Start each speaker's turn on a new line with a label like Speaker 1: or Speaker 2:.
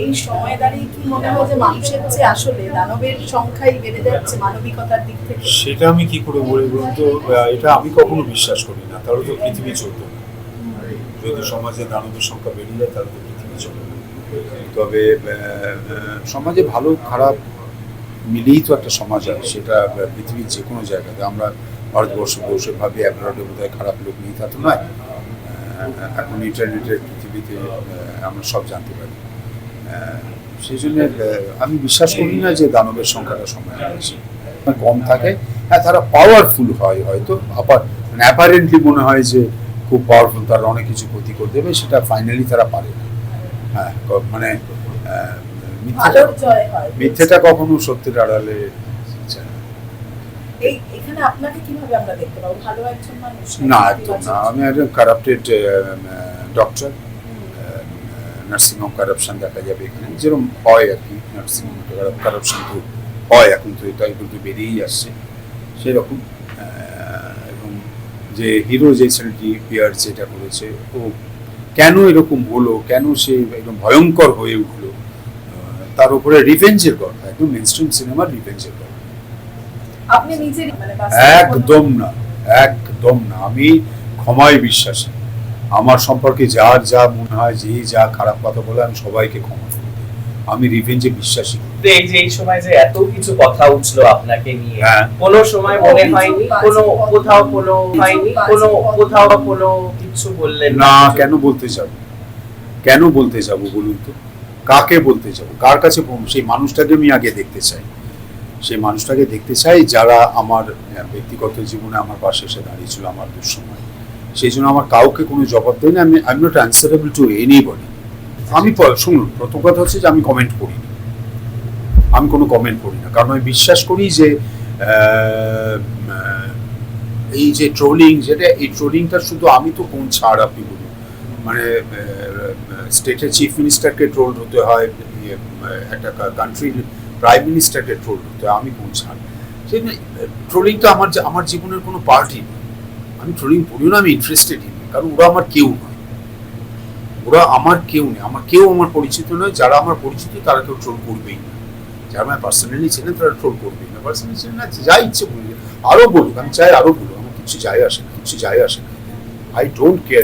Speaker 1: এই সময় দাঁড়িয়ে কি মনে হয় যে মানুষের চেয়ে আসলে দানবের সংখ্যাই বেড়ে যাচ্ছে মানবিকতার দিক থেকে?
Speaker 2: সেটা আমি কি করে বলি বলুন তো? এটা আমি কখনো বিশ্বাস করি না। তাহলে তো পৃথিবী চলতো। যদি সমাজে দানবের সংখ্যা বেড়ে যায়, তাহলে তো পৃথিবী চলবে তবে সমাজে ভালো খারাপ মিলিয়েই তো একটা সমাজ হয়। সেটা পৃথিবীর যে কোনো জায়গাতে। আমরা ভারতবর্ষ বসে ভাবি অ্যাব্রডে বোধহয় খারাপ লোক নেই, তা তো নয়। এখন ইন্টারনেটের পৃথিবীতে আমরা সব জানতে পারি। সেই জন্য আমি বিশ্বাস করি না যে দানবের সংখ্যাটা সমাজে বেশি কম থাকে। হ্যাঁ তারা পাওয়ারফুল হয় হয়তো আবার অ্যাপারেন্টলি মনে হয় যে খুব পাওয়ারফুল তারা অনেক কিছু ক্ষতি করে দেবে সেটা ফাইনালি তারা পারে না। হ্যাঁ মানে মিথ্যেটা
Speaker 1: হয়।
Speaker 2: কখনো সত্যের আড়ালে না। একদম না। আমি একজন কারাপ্টেড ডক্টর। নার্সিংহোম কারাপশন দেখা যাবে এখানে। যেরকম হয় আর কি নার্সিংহোম কারাপশন তো হয় এখন তো এটা কিন্তু বেরিয়েই আসছে। সেরকম এবং যে হিরো যে ছেলেটি পিয়ার যেটা করেছে ও কেন এরকম হলো কেন সে একদম ভয়ঙ্কর হয়ে উঠল তার উপরে রিভেঞ্জের গল্প একদম মেনস্ট্রিম সিনেমার রিভেঞ্জের গল্প
Speaker 1: নিজে মানে
Speaker 2: একদম না একদম না আমি ক্ষমায় বিশ্বাসী। আমার সম্পর্কে যার যা মনে হয় যে যা খারাপ কথা বলে আমি সবাইকে ক্ষমা করি আমি রিভেঞ্জে বিশ্বাসী।
Speaker 3: তো এই যে এই সময় যে এত কিছু কথা উঠল আপনাকে নিয়ে
Speaker 2: হ্যাঁ।
Speaker 3: কোনো সময় মনে হয়নি? কোনো কোথাও কোনো হয়নি? কোনো কোথাও কোনো কিছু বললেন
Speaker 2: না? কেন বলতে যাব? কেন বলতে যাব বলুন তো? কাকে বলতে যাব? কার কাছে সেই মানুষটাকে আমি আগে দেখতে চাই। সেই মানুষটাকে দেখতে চাই যারা আমার ব্যক্তিগত জীবনে আমার পাশে এসে দাঁড়িয়েছিল আমার দুঃসময়। সেই জন্য আমার কাউকে কোনো জবাব দেয় না আমি I am not answerable to anybody আমি শুনুন প্রথম কথা হচ্ছে যে আমি কমেন্ট করি আমি কোনো কমেন্ট করি না। কারণ আমি বিশ্বাস করি যে এই যে ট্রোলিং যেটা এই ট্রোলিংটা শুধু আমি তো কোন ছাড় আপনি বলুন। মানে স্টেটের চিফ মিনিস্টারকে ট্রোল হতে হয় ইয়ে, একটা কান্ট্রির প্রাইম মিনিস্টারকে ট্রোল হতে হয় আমি কোন ছাড়? সেই ট্রোলিংটা আমার আমার জীবনের কোনো পার্টি নয় আমি ট্রোলিং করিও না আমি ইন্টারেস্টেড ইন কারণ ওরা আমার কেউ নয় ওরা আমার কেউ নেই। আমার কেউ আমার পরিচিত নয়। যারা আমার পরিচিত, তারা কেউ ট্রোল করবেই না। যারা আমার পার্সোনালি চেনে, তারা ট্রোল করবেই না। পার্সোনালি চেনে না, যা ইচ্ছে বলবে আরও বলুক, আমি চাই আরও বলুক। আমার কিছু যায় আসে না, কিছু যায় আসে না। I don't care